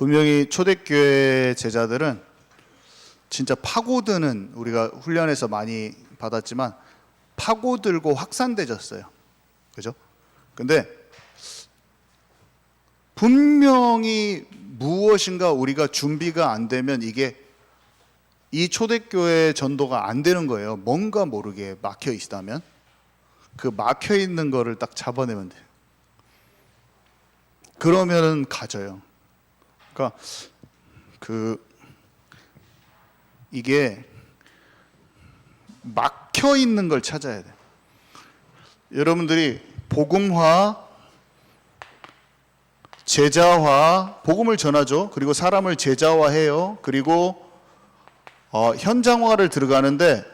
분명히 초대교회 제자들은 진짜 파고드는 우리가 훈련에서 많이 받았지만 파고들고 확산되졌어요. 그죠? 근데 분명히 무엇인가 우리가 준비가 안 되면 이게 이 초대교회 전도가 안 되는 거예요. 뭔가 모르게 막혀 있다면 그 막혀 있는 거를 딱 잡아내면 돼요. 그러면은 가져요. 그러니까 그 이게 막혀 있는 걸 찾아야 돼. 여러분들이 복음화, 제자화, 복음을 전하죠. 그리고 사람을 제자화해요. 그리고 어, 현장화를 들어가는데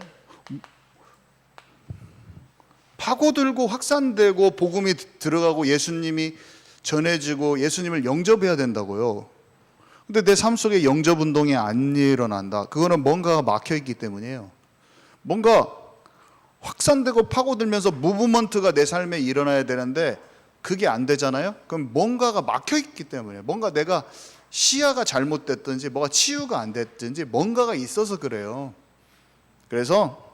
파고들고 확산되고 복음이 들어가고 예수님이 전해지고 예수님을 영접해야 된다고요. 근데 내 삶 속에 영접 운동이 안 일어난다. 그거는 뭔가가 막혀 있기 때문이에요. 뭔가 확산되고 파고들면서 무브먼트가 내 삶에 일어나야 되는데 그게 안 되잖아요. 그럼 뭔가가 막혀 있기 때문에 뭔가 내가 시야가 잘못됐든지 뭐가 치유가 안 됐든지 뭔가가 있어서 그래요. 그래서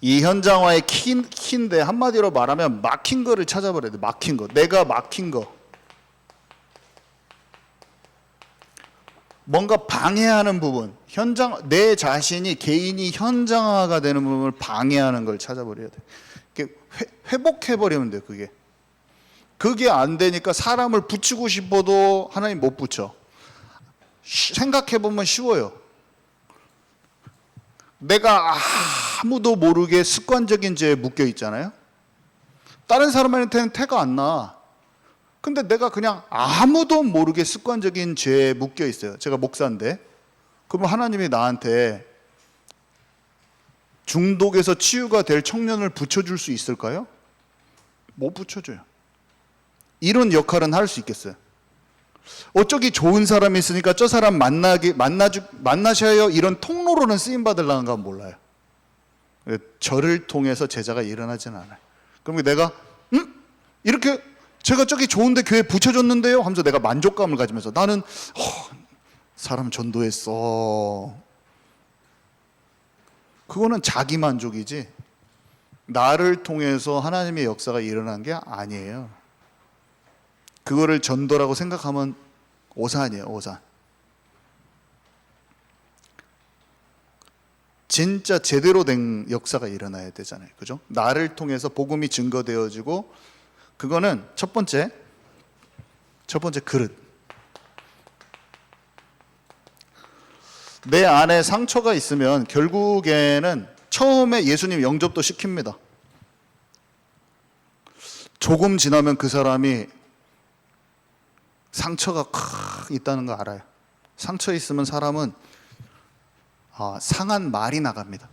이 현장화의 키, 키인데 한마디로 말하면 막힌 거를 찾아버려야 돼. 막힌 거. 내가 막힌 거. 뭔가 방해하는 부분. 현장 내 자신이 개인이 현장화가 되는 부분을 방해하는 걸 찾아버려야 돼. 이렇게 회, 회복해 버리면 돼, 그게. 그게 안 되니까 사람을 붙이고 싶어도 하나님 못 붙여. 생각해 보면 쉬워요. 내가 아무도 모르게 습관적인 죄에 묶여 있잖아요. 다른 사람한테는 태가 안 나. 근데 내가 그냥 아무도 모르게 습관적인 죄에 묶여 있어요. 제가 목사인데. 그러면 하나님이 나한테 중독에서 치유가 될 청년을 붙여줄 수 있을까요? 못 붙여줘요. 이런 역할은 할 수 있겠어요. 어쩌기 좋은 사람이 있으니까 저 사람 만나기 만나주 만나셔요 이런 통로로는 쓰임 받으려는 건 몰라요. 저를 통해서 제자가 일어나지는 않아요. 그럼 내가 음 이렇게 제가 저기 좋은데 교회 붙여줬는데요 하면서 내가 만족감을 가지면서 나는 어, 사람 전도했어. 그거는 자기 만족이지 나를 통해서 하나님의 역사가 일어난 게 아니에요. 그거를 전도라고 생각하면 오산이에요, 오산. 진짜 제대로 된 역사가 일어나야 되잖아요. 그죠? 나를 통해서 복음이 증거되어지고 그거는 첫 번째 첫 번째 그릇. 내 안에 상처가 있으면 결국에는 처음에 예수님 영접도 시킵니다. 조금 지나면 그 사람이 상처가 크 있다는 거 알아요. 상처 있으면 사람은 아, 상한 말이 나갑니다.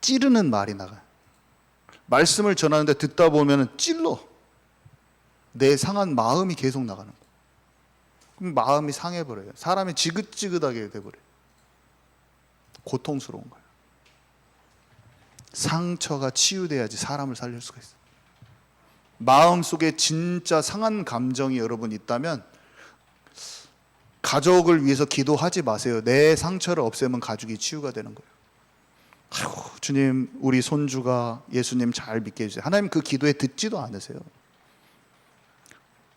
찌르는 말이 나가요. 말씀을 전하는데 듣다 보면 찔러. 내 상한 마음이 계속 나가는 거예요. 마음이 상해버려요. 사람이 지긋지긋하게 돼버려요. 고통스러운 거예요. 상처가 치유돼야지 사람을 살릴 수가 있어요. 마음 속에 진짜 상한 감정이 여러분 있다면 가족을 위해서 기도하지 마세요. 내 상처를 없애면 가족이 치유가 되는 거예요. 아이고, 주님, 우리 손주가 예수님 잘 믿게 해주세요. 하나님 그 기도에 듣지도 않으세요.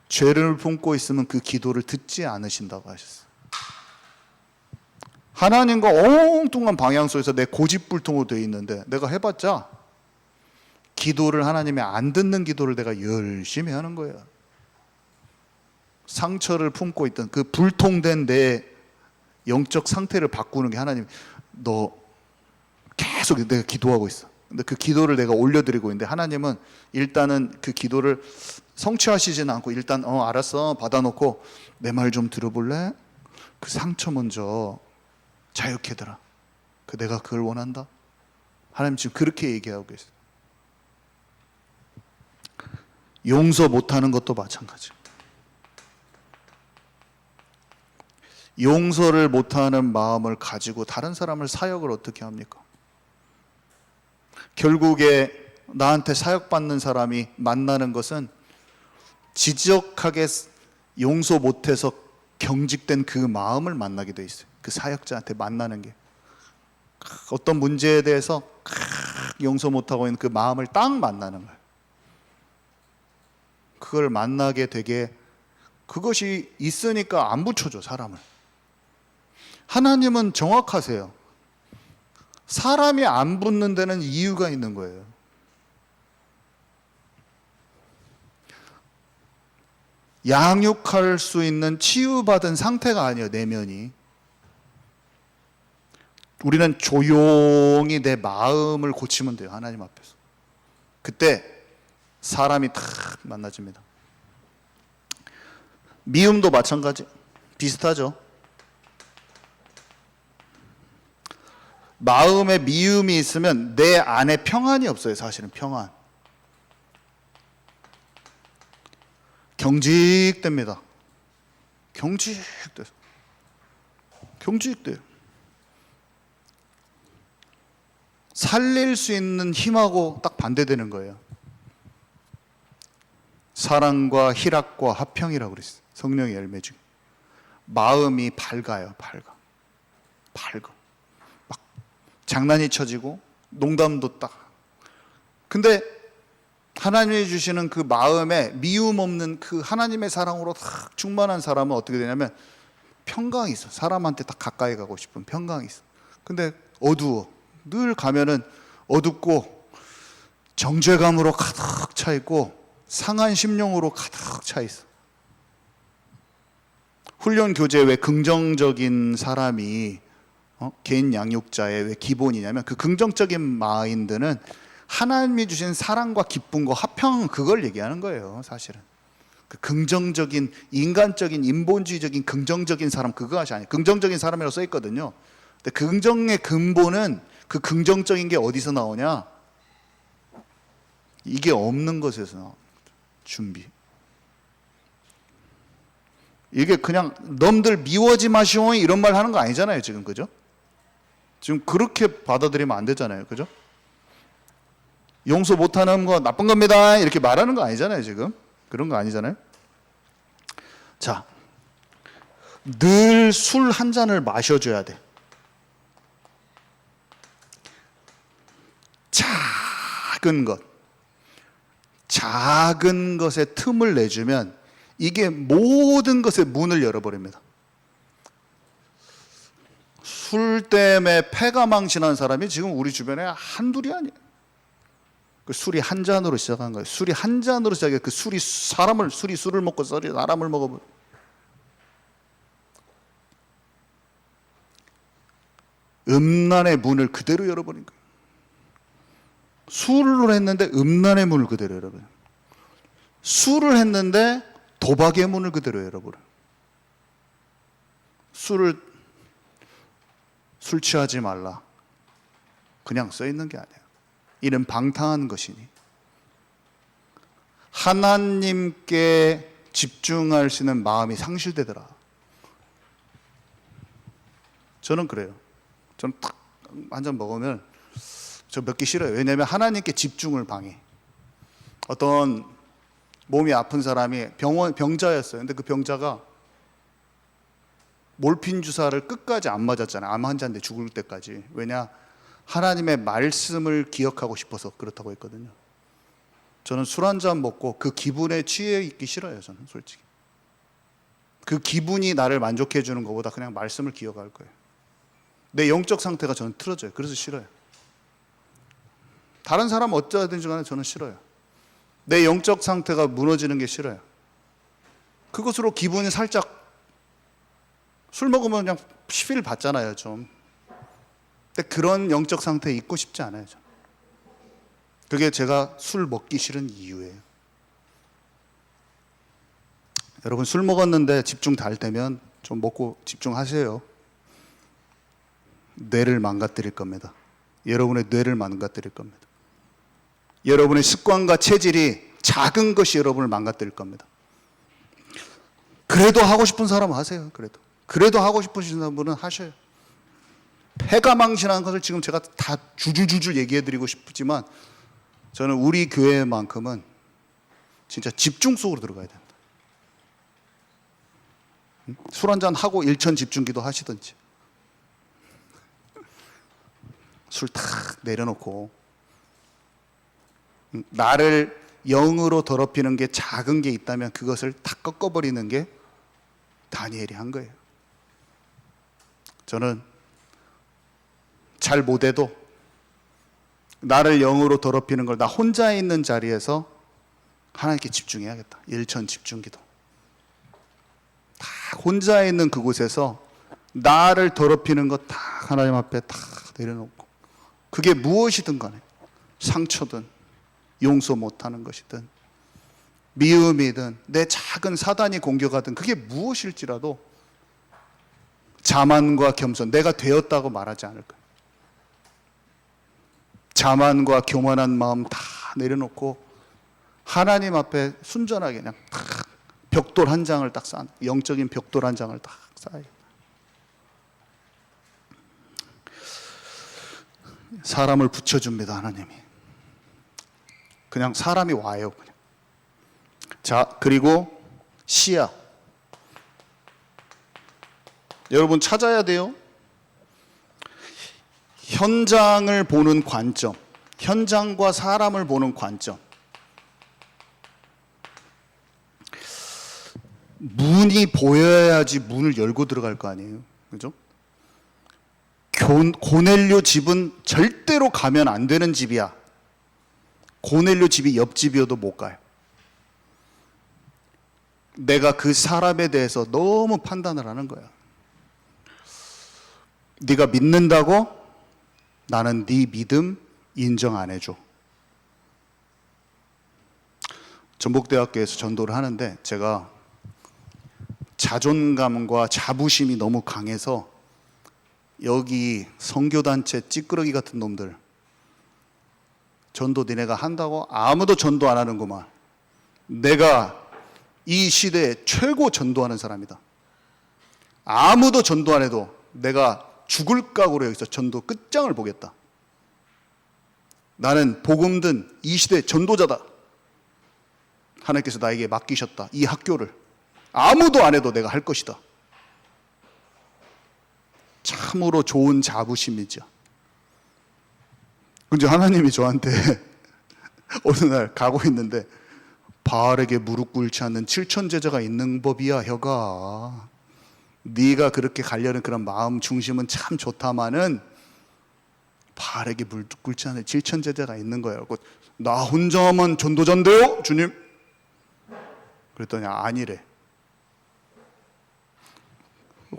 죄를 품고 있으면 그 기도를 듣지 않으신다고 하셨어요. 하나님과 엉뚱한 방향 속에서 내 고집불통으로 되어 있는데 내가 해봤자 기도를 하나님이 안 듣는 기도를 내가 열심히 하는 거예요. 상처를 품고 있던 그 불통된 내 영적 상태를 바꾸는 게 하나님 너 계속 내가 기도하고 있어. 근데 그 기도를 내가 올려드리고 있는데 하나님은 일단은 그 기도를 성취하시지는 않고 일단 어 알았어 받아놓고 내 말 좀 들어볼래? 그 상처 먼저 자유케더라. 그 내가 그걸 원한다. 하나님 지금 그렇게 얘기하고 계세요. 용서 못하는 것도 마찬가지. 용서를 못하는 마음을 가지고 다른 사람을 사역을 어떻게 합니까? 결국에 나한테 사역받는 사람이 만나는 것은 지적하게 용서 못해서 경직된 그 마음을 만나게 돼 있어요. 그 사역자한테 만나는 게 어떤 문제에 대해서 용서 못하고 있는 그 마음을 딱 만나는 거예요. 그걸 만나게 되게 그것이 있으니까 안 붙여줘 사람을. 하나님은 정확하세요. 사람이 안 붙는 데는 이유가 있는 거예요. 양육할 수 있는 치유받은 상태가 아니에요, 내면이. 우리는 조용히 내 마음을 고치면 돼요, 하나님 앞에서. 그때 사람이 탁 만나집니다. 미움도 마찬가지. 비슷하죠. 마음에 미움이 있으면 내 안에 평안이 없어요, 사실은 평안. 경직됩니다. 경직돼. 경직돼요. 살릴 수 있는 힘하고 딱 반대되는 거예요. 사랑과 희락과 화평이라고 그랬어요. 성령의 열매 중. 마음이 밝아요, 밝아. 밝아. 막 장난이 쳐지고 농담도 딱. 근데 하나님이 주시는 그 마음에 미움 없는 그 하나님의 사랑으로 딱 충만한 사람은 어떻게 되냐면 평강이 있어. 사람한테 딱 가까이 가고 싶은 평강이 있어. 근데 어두워. 늘 가면은 어둡고 정죄감으로 가득 차 있고 상한 심령으로 가득 차 있어. 훈련 교재 왜 긍정적인 사람이 어? 개인 양육자의 왜 기본이냐면 그 긍정적인 마인드는 하나님이 주신 사랑과 기쁨과 화평 그걸 얘기하는 거예요, 사실은. 그 긍정적인 인간적인 인본주의적인 긍정적인 사람 그것이 아니에요. 긍정적인 사람이라고 써 있거든요. 근데 긍정의 근본은 그 긍정적인 게 어디서 나오냐? 이게 없는 것에서. 준비. 이게 그냥 넘들 미워지 마시오 이런 말 하는 거 아니잖아요, 지금 그죠? 지금 그렇게 받아들이면 안 되잖아요, 그죠? 용서 못하는 거 나쁜 겁니다 이렇게 말하는 거 아니잖아요, 지금 그런 거 아니잖아요. 자, 늘 술 한 잔을 마셔줘야 돼. 작은 것, 작은 것에 틈을 내주면 이게 모든 것의 문을 열어버립니다. 술 때문에 폐가 망신한 사람이 지금 우리 주변에 한둘이 아니에요. 그 술이 한 잔으로 시작한 거예요. 술이 한 잔으로 시작해 그 술이 사람을 술이 술을 먹고 썰이 사람을 먹어버려. 음란의 문을 그대로 열어버린 거예요. 술을 했는데 음란의 문을 그대로 열어버려. 술을 했는데 도박의 문을 그대로 열어버려. 술을 술 취하지 말라. 그냥 써 있는 게 아니에요. 이는 방탕한 것이니. 하나님께 집중할 수 있는 마음이 상실되더라. 저는 그래요. 저는 딱한잔 먹으면 저 몇 개 싫어요. 왜냐하면 하나님께 집중을 방해. 어떤 몸이 아픈 사람이 병원 병자였어요. 근데 그 병자가 몰핀 주사를 끝까지 안 맞았잖아요. 암 환자인데 죽을 때까지. 왜냐? 하나님의 말씀을 기억하고 싶어서 그렇다고 했거든요. 저는 술 한 잔 먹고 그 기분에 취해 있기 싫어요. 저는 솔직히. 그 기분이 나를 만족해 주는 것보다 그냥 말씀을 기억할 거예요. 내 영적 상태가 저는 틀어져요. 그래서 싫어요. 다른 사람 어쩌든지 간에 저는 싫어요. 내 영적 상태가 무너지는 게 싫어요. 그것으로 기분이 살짝 술 먹으면 그냥 시비를 받잖아요, 좀. 근데 그런 영적 상태에 있고 싶지 않아요, 저는. 그게 제가 술 먹기 싫은 이유예요. 여러분 술 먹었는데 집중 달 되면 좀 먹고 집중하세요. 뇌를 망가뜨릴 겁니다. 여러분의 뇌를 망가뜨릴 겁니다. 여러분의 습관과 체질이 작은 것이 여러분을 망가뜨릴 겁니다. 그래도 하고 싶은 사람은 하세요. 그래도. 그래도 하고 싶으신 분은 하셔요. 폐가 망신한 것을 지금 제가 다 주주주주 얘기해 드리고 싶지만 저는 우리 교회만큼은 진짜 집중 속으로 들어가야 된다. 술 한잔 하고 일천 집중기도 하시든지 술 탁 내려놓고 음, 나를 영으로 더럽히는 게 작은 게 있다면 그것을 다 꺾어버리는 게 다니엘이 한 거예요. 저는 잘 못해도 나를 영으로 더럽히는 걸 나 혼자 있는 자리에서 하나님께 집중해야겠다. 일천 집중기도. 다 혼자 있는 그곳에서 나를 더럽히는 것 다 하나님 앞에 다 내려놓고 그게 무엇이든 간에 상처든 용서 못하는 것이든 미움이든 내 작은 사단이 공격하든 그게 무엇일지라도 자만과 겸손 내가 되었다고 말하지 않을 거예요. 자만과 교만한 마음 다 내려놓고 하나님 앞에 순전하게 그냥 탁 벽돌 한 장을 딱 쌓아 영적인 벽돌 한 장을 딱 쌓아요. 사람을 붙여줍니다 하나님이. 그냥 사람이 와요 그냥. 자 그리고 시야. 여러분 찾아야 돼요. 현장을 보는 관점, 현장과 사람을 보는 관점. 문이 보여야지 문을 열고 들어갈 거 아니에요. 그죠? 교- 고넬료 집은 절대로 가면 안 되는 집이야. 고넬료 집이 옆집이어도 못 가요. 내가 그 사람에 대해서 너무 판단을 하는 거야. 네가 믿는다고 나는 네 믿음 인정 안 해줘. 전북대학교에서 전도를 하는데 제가 자존감과 자부심이 너무 강해서 여기 성교단체 찌끄러기 같은 놈들 전도 니네가 한다고 아무도 전도 안 하는구만. 내가 이 시대에 최고 전도하는 사람이다. 아무도 전도 안 해도 내가 죽을 각오로 여기서 전도 끝장을 보겠다. 나는 복음 든 이 시대 전도자다. 하나님께서 나에게 맡기셨다. 이 학교를 아무도 안 해도 내가 할 것이다. 참으로 좋은 자부심이죠. 근데 하나님이 저한테 어느 날 가고 있는데 바알에게 무릎 꿇지 않는 칠천 제자가 있는 법이야 혀가 네가 그렇게 가려는 그런 마음 중심은 참 좋다마는 바알에게 무릎 꿇지 않는 칠천 제자가 있는 그래서 나 혼자만 전도자인데요 주님 그랬더니 아니래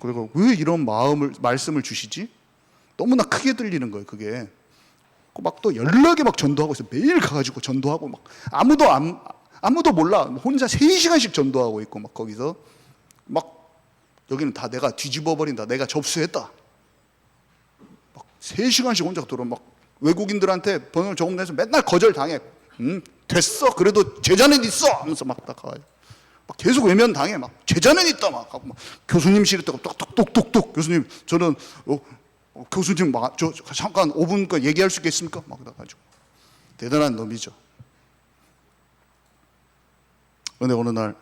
그리고 왜 이런 마음을 말씀을 주시지? 너무나 크게 들리는 거예요, 그게. 막 또 연락에 막 전도하고 있어. 매일 가가지고 전도하고 막 아무도 안, 아무도 몰라. 혼자 3시간씩 전도하고 있고 막 거기서 막 여기는 다 내가 뒤집어 버린다. 내가 접수했다. 막 3시간씩 혼자 들어 막 외국인들한테 번호를 조금 내서 맨날 거절 당해. 음, 됐어. 그래도 제자는 있어. 하면서 막딱 가가지고. 막 계속 외면 당해 막 제자는 있다 막 하고 막 교수님실에 있다가 똑똑똑똑 교수님 저는 어, 어, 교수님 막 저 잠깐 5분간 얘기할 수 있겠습니까? 막 그래 가지고 대단한 놈이죠. 근데 어느 날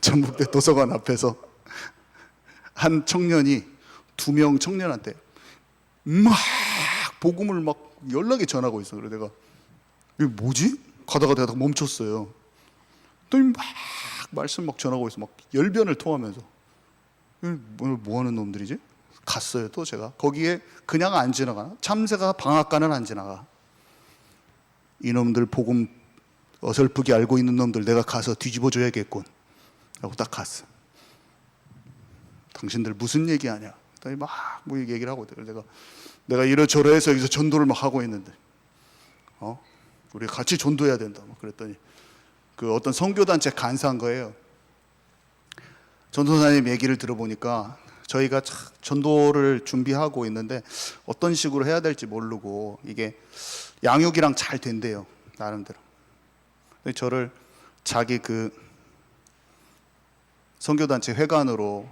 전북대 도서관 앞에서 한 청년이 두 명 청년한테 막 복음을 막 연락이 전하고 있어. 그래 내가 이게 뭐지? 가다가 내가 멈췄어요. 또막 말씀 막 전하고 있어. 막 열변을 토하면서 오늘 뭐 하는 놈들이지? 갔어요. 또 제가 거기에 그냥 안 지나가. 참새가 방앗간은 안 지나가. 이놈들 복음 어설프게 알고 있는 놈들 내가 가서 뒤집어 줘야겠군. 라고 딱 갔어. 당신들 무슨 얘기하냐? 막뭐 얘기를 하고 있대. 내가 내가 이러저러해서 여기서 전도를 막 하고 있는데, 어? 우리 같이 전도해야 된다. 막 그랬더니 그 어떤 선교단체 간사한 거예요. 전도사님 얘기를 들어보니까 저희가 참 전도를 준비하고 있는데 어떤 식으로 해야 될지 모르고 이게 양육이랑 잘 된대요 나름대로. 저를 자기 그 선교단체 회관으로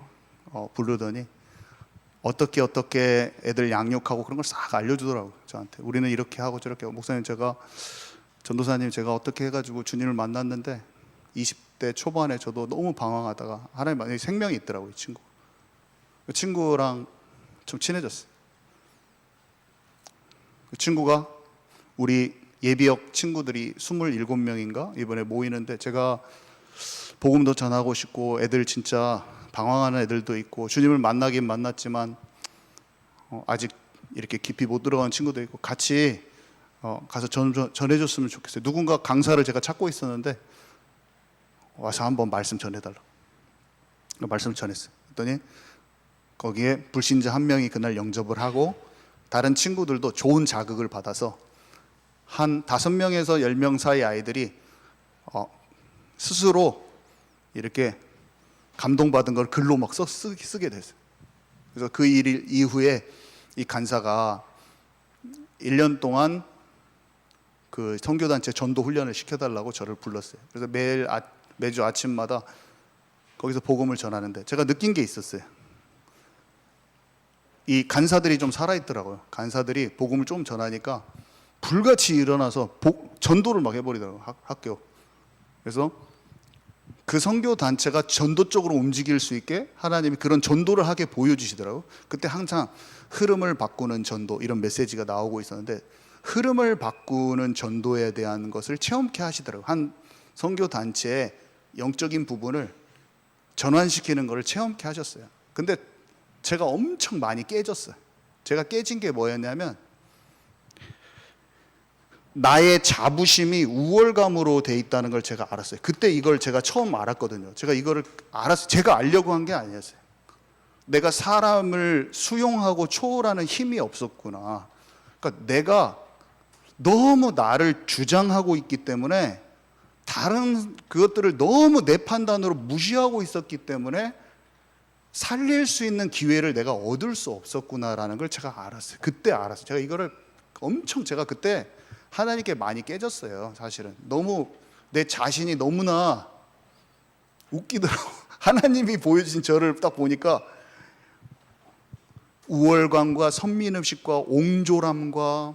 어, 부르더니 어떻게 어떻게 애들 양육하고 그런 걸 싹 알려주더라고요 저한테. 우리는 이렇게 하고 저렇게 하고 목사님 제가 전도사님 제가 어떻게 해가지고 주님을 만났는데 20 20대 초반에 저도 너무 방황하다가 하나님 만약에 생명이 있더라고요, 이 친구. 그 친구랑 좀 친해졌어요. 그 친구가 우리 예비역 친구들이 27명인가 이번에 모이는데 제가 복음도 전하고 싶고 애들 진짜 방황하는 애들도 있고 주님을 만나긴 만났지만 어, 아직 이렇게 깊이 못 들어간 친구도 있고 같이 어, 가서 전, 전해줬으면 좋겠어요. 누군가 강사를 제가 찾고 있었는데 와서 한번 말씀 전해달라. 말씀 전했어요. 그랬더니 거기에 불신자 한 명이 그날 영접을 하고 다른 친구들도 좋은 자극을 받아서 한 다섯 명에서 열 명 사이 아이들이 어, 스스로 이렇게 감동받은 걸 글로 막 써, 쓰, 쓰게 됐어요. 그래서 그 일 이후에 이 간사가 1년 동안 그 선교단체 전도 훈련을 시켜달라고 저를 불렀어요. 그래서 매일 아, 매주 아침마다 거기서 복음을 전하는데 제가 느낀 게 있었어요. 이 간사들이 좀 살아있더라고요. 간사들이 복음을 좀 전하니까 불같이 일어나서 복, 전도를 막 해버리더라고요. 학, 학교. 그래서 그 선교 단체가 전도 쪽으로 움직일 수 있게 하나님이 그런 전도를 하게 보여주시더라고요. 그때 항상 흐름을 바꾸는 전도 이런 메시지가 나오고 있었는데 흐름을 바꾸는 전도에 대한 것을 체험케 하시더라고요. 한 선교 단체의 영적인 부분을 전환시키는 것을 체험케 하셨어요. 근데 제가 엄청 많이 깨졌어요. 제가 깨진 게 뭐였냐면 나의 자부심이 우월감으로 돼 있다는 걸 제가 알았어요. 그때 이걸 제가 처음 알았거든요. 제가 이거를 알았어요. 제가 알려고 한 게 아니었어요. 내가 사람을 수용하고 초월하는 힘이 없었구나. 그러니까 내가 너무 나를 주장하고 있기 때문에 다른 그것들을 너무 내 판단으로 무시하고 있었기 때문에 살릴 수 있는 기회를 내가 얻을 수 없었구나라는 걸 제가 알았어요. 그때 알았어요. 제가 이거를 엄청 제가 그때 하나님께 많이 깨졌어요. 사실은 너무 내 자신이 너무나 웃기더라고. 하나님이 보여주신 저를 딱 보니까 우월감과 선민의식과 옹졸함과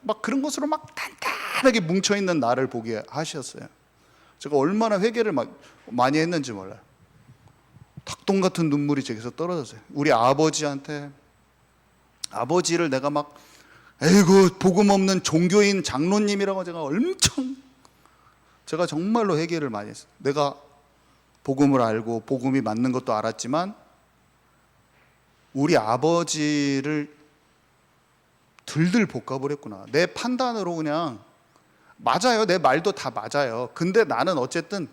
막 그런 것으로 막 단단하게 뭉쳐 있는 나를 보게 하셨어요. 제가 얼마나 회개를 막 많이 했는지 몰라요. 닭똥 같은 눈물이 제게서 떨어졌어요. 우리 아버지한테 아버지를 내가 막 에이구 복음 없는 종교인 장로님이라고 제가 엄청 제가 정말로 회개를 많이 했어요. 내가 복음을 알고 복음이 맞는 것도 알았지만 우리 아버지를 들들 볶아버렸구나. 내 판단으로 그냥 맞아요. 내 말도 다 맞아요. 근데 나는 어쨌든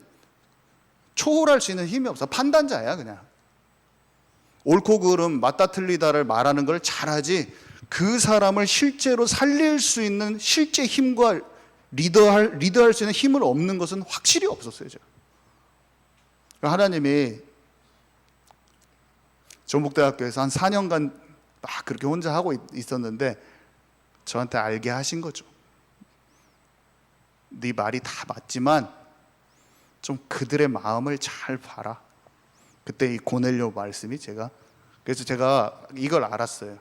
초월할 수 있는 힘이 없어. 판단자야 그냥. 옳고 그름 맞다 틀리다를 말하는 걸 잘하지 그 사람을 실제로 살릴 수 있는 실제 힘과 리더할 리더할 수 있는 힘을 없는 것은 확실히 없었어요. 제가. 하나님이 전북대학교에서 한 4년간 막 그렇게 혼자 하고 있- 있었는데 저한테 알게 하신 거죠. 네 말이 다 맞지만 좀 그들의 마음을 잘 봐라. 그때 이 고넬료 말씀이 제가 그래서 제가 이걸 알았어요.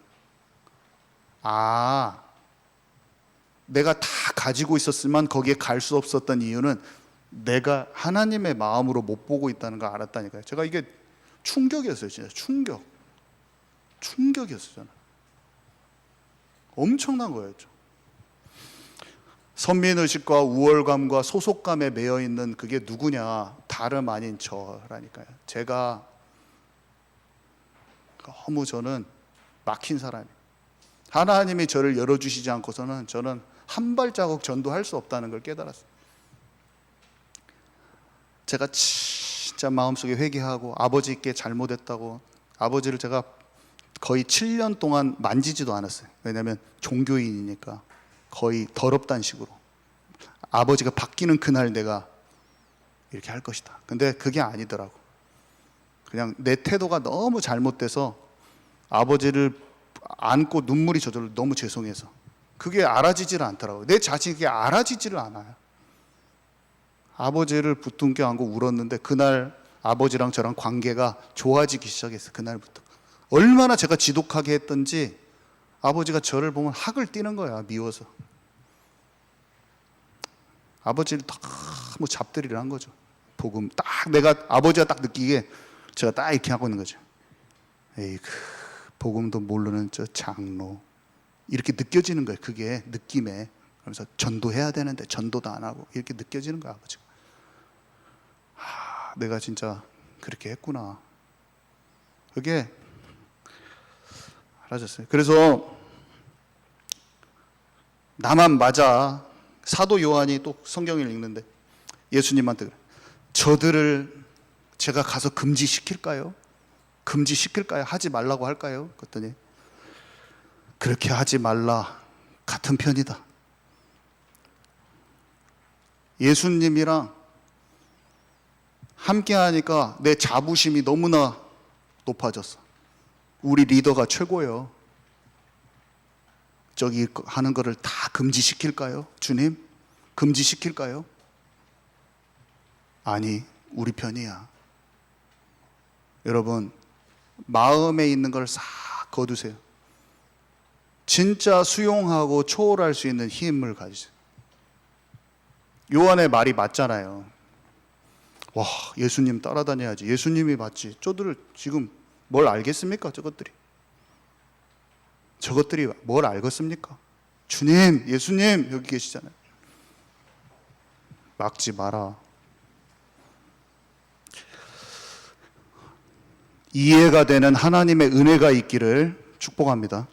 아, 내가 다 가지고 있었지만 거기에 갈 수 없었던 이유는 내가 하나님의 마음으로 못 보고 있다는 걸 알았다니까요. 제가 이게 충격이었어요, 진짜 충격. 충격이었어요. 엄청난 거였죠. 선민의식과 우월감과 소속감에 매여 있는 그게 누구냐? 다름 아닌 저라니까요. 제가 너무 저는 막힌 사람이. 하나님이 저를 열어주시지 않고서는 저는 한 발자국 전도할 수 없다는 걸 깨달았어요. 제가 진짜 마음속에 회개하고 아버지께 잘못했다고 아버지를 제가 거의 7년 동안 만지지도 않았어요. 왜냐하면 종교인이니까 거의 더럽다는 식으로 아버지가 바뀌는 그날 내가 이렇게 할 것이다. 근데 그게 아니더라고. 그냥 내 태도가 너무 잘못돼서 아버지를 안고 눈물이 저절로 너무 죄송해서 그게 알아지질 않더라고요. 내 자신이 알아지지를 않아요. 아버지를 붙들겨 안고 울었는데 그날 아버지랑 저랑 관계가 좋아지기 시작했어요. 그날부터. 얼마나 제가 지독하게 했던지 아버지가 저를 보면 학을 띠는 거야. 미워서. 아버지를 너무 잡들이를 한 거죠. 복음 딱 내가 아버지가 딱 느끼게 제가 딱 이렇게 하고 있는 거죠. 에이 그 복음도 모르는 저 장로 이렇게 느껴지는 거예요. 그게 느낌에 그러면서 전도해야 되는데 전도도 안 하고 이렇게 느껴지는 거야 아버지가. 아, 내가 진짜 그렇게 했구나. 그게 알아졌어요. 그래서 나만 맞아. 사도 요한이 또 성경을 읽는데 예수님한테 그래. 저들을 제가 가서 금지시킬까요? 금지시킬까요? 하지 말라고 할까요? 그랬더니 그렇게 하지 말라. 같은 편이다. 예수님이랑 함께 하니까 내 자부심이 너무나 높아졌어. 우리 리더가 최고예요. 저기 하는 거를 다 금지시킬까요? 주님? 금지시킬까요? 아니, 우리 편이야. 여러분, 마음에 있는 걸 싹 거두세요. 진짜 수용하고 초월할 수 있는 힘을 가지세요. 요한의 말이 맞잖아요. 와, 예수님 따라다녀야지. 예수님이 맞지. 저들을 지금 뭘 알겠습니까? 저것들이. 저것들이 뭘 알겠습니까? 주님, 예수님 여기 계시잖아요. 막지 마라. 이해가 되는 하나님의 은혜가 있기를 축복합니다.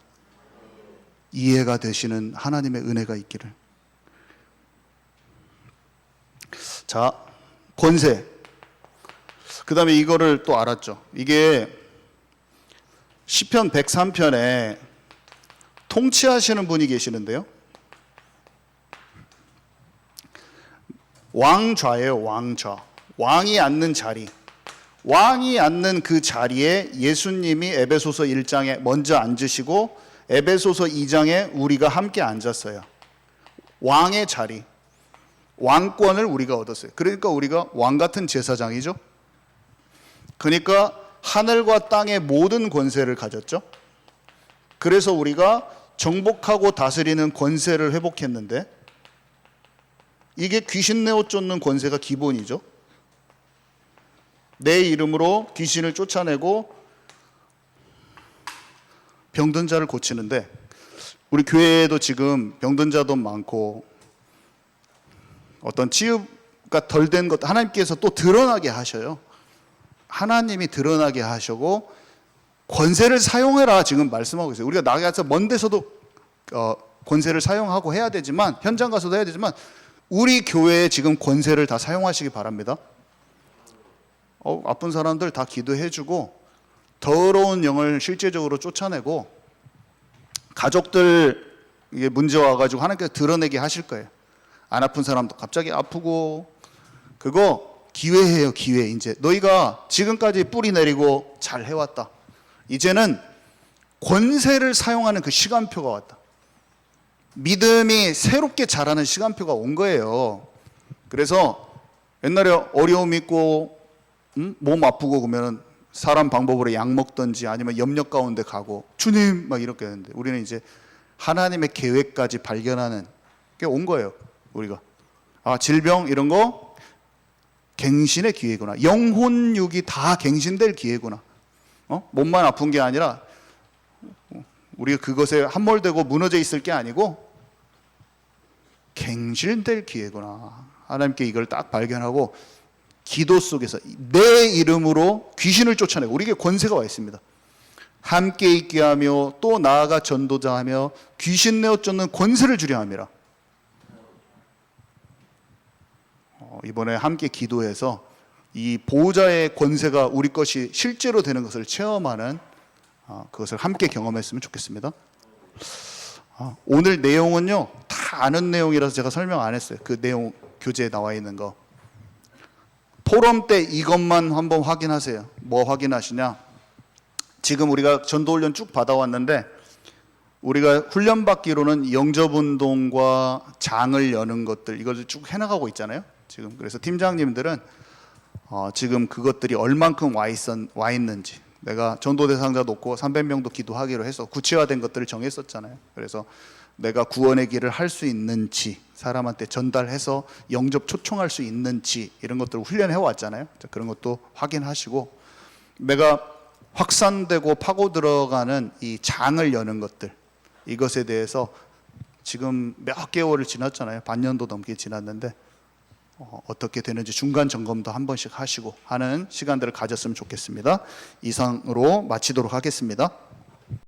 이해가 되시는 하나님의 은혜가 있기를. 자, 권세. 그 다음에 이거를 또 알았죠. 이게 시편 103편에 통치하시는 분이 계시는데요. 왕좌예요, 왕좌. 왕이 앉는 자리. 왕이 앉는 그 자리에 예수님이 에베소서 1장에 먼저 앉으시고 에베소서 2장에 우리가 함께 앉았어요. 왕의 자리. 왕권을 우리가 얻었어요. 그러니까 우리가 왕 같은 제사장이죠. 그러니까 하늘과 땅의 모든 권세를 가졌죠. 그래서 우리가 정복하고 다스리는 권세를 회복했는데 이게 귀신 내어 쫓는 권세가 기본이죠. 내 이름으로 귀신을 쫓아내고 병든 자를 고치는데 우리 교회에도 지금 병든 자도 많고 어떤 치유가 덜 된 것 하나님께서 또 드러나게 하셔요. 하나님이 드러나게 하시고 권세를 사용해라 지금 말씀하고 있어요. 우리가 나가서 먼 데서도 어, 권세를 사용하고 해야 되지만 현장 가서도 해야 되지만 우리 교회에 지금 권세를 다 사용하시기 바랍니다. 어, 아픈 사람들 다 기도해주고 더러운 영을 실제적으로 쫓아내고 가족들 이게 문제 와가지고 하나님께서 드러내게 하실 거예요. 안 아픈 사람도 갑자기 아프고 그거 기회예요 기회 이제 너희가 지금까지 뿌리 내리고 잘 해왔다. 이제는 권세를 사용하는 그 시간표가 왔다. 믿음이 새롭게 자라는 시간표가 온 거예요. 그래서 옛날에 어려움 있고 음? 몸 아프고 그러면은 사람 방법으로 약 먹든지 아니면 염려 가운데 가고 주님 막 이렇게 했는데 우리는 이제 하나님의 계획까지 발견하는 게 온 거예요. 우리가 아 질병 이런 거 갱신의 기회구나. 영혼육이 다 갱신될 기회구나. 어? 몸만 아픈 게 아니라 우리가 그것에 함몰되고 무너져 있을 게 아니고 갱신될 기회구나. 하나님께 이걸 딱 발견하고 기도 속에서 내 이름으로 귀신을 쫓아내고 우리에게 권세가 와 있습니다. 함께 있게 하며 또 나아가 전도자 하며 귀신 내어 쫓는 권세를 주려 함이라. 어, 이번에 함께 기도해서 이 보호자의 권세가 우리 것이 실제로 되는 것을 체험하는 어, 그것을 함께 경험했으면 좋겠습니다. 아, 오늘 내용은요 다 아는 내용이라서 제가 설명 안 했어요. 그 내용 교재에 나와 있는 거. 포럼 때 이것만 한번 확인하세요. 뭐 확인하시냐? 지금 우리가 전도 훈련 쭉 받아왔는데 우리가 훈련 받기로는 영접 운동과 장을 여는 것들 이걸 쭉 해나가고 있잖아요. 지금 그래서 팀장님들은 어, 지금 그것들이 얼만큼 와, 있었, 와 있는지 내가 전도 대상자 놓고 300명도 기도하기로 해서 구체화된 것들을 정했었잖아요. 그래서 내가 구원의 길을 할 수 있는지 사람한테 전달해서 영접 초청할 수 있는지 이런 것들을 훈련해 왔잖아요. 자, 그런 것도 확인하시고 내가 확산되고 파고 들어가는 이 장을 여는 것들 이것에 대해서 지금 몇 개월을 지났잖아요. 반년도 넘게 지났는데 어, 어떻게 되는지 중간 점검도 한 번씩 하시고 하는 시간들을 가졌으면 좋겠습니다. 이상으로 마치도록 하겠습니다.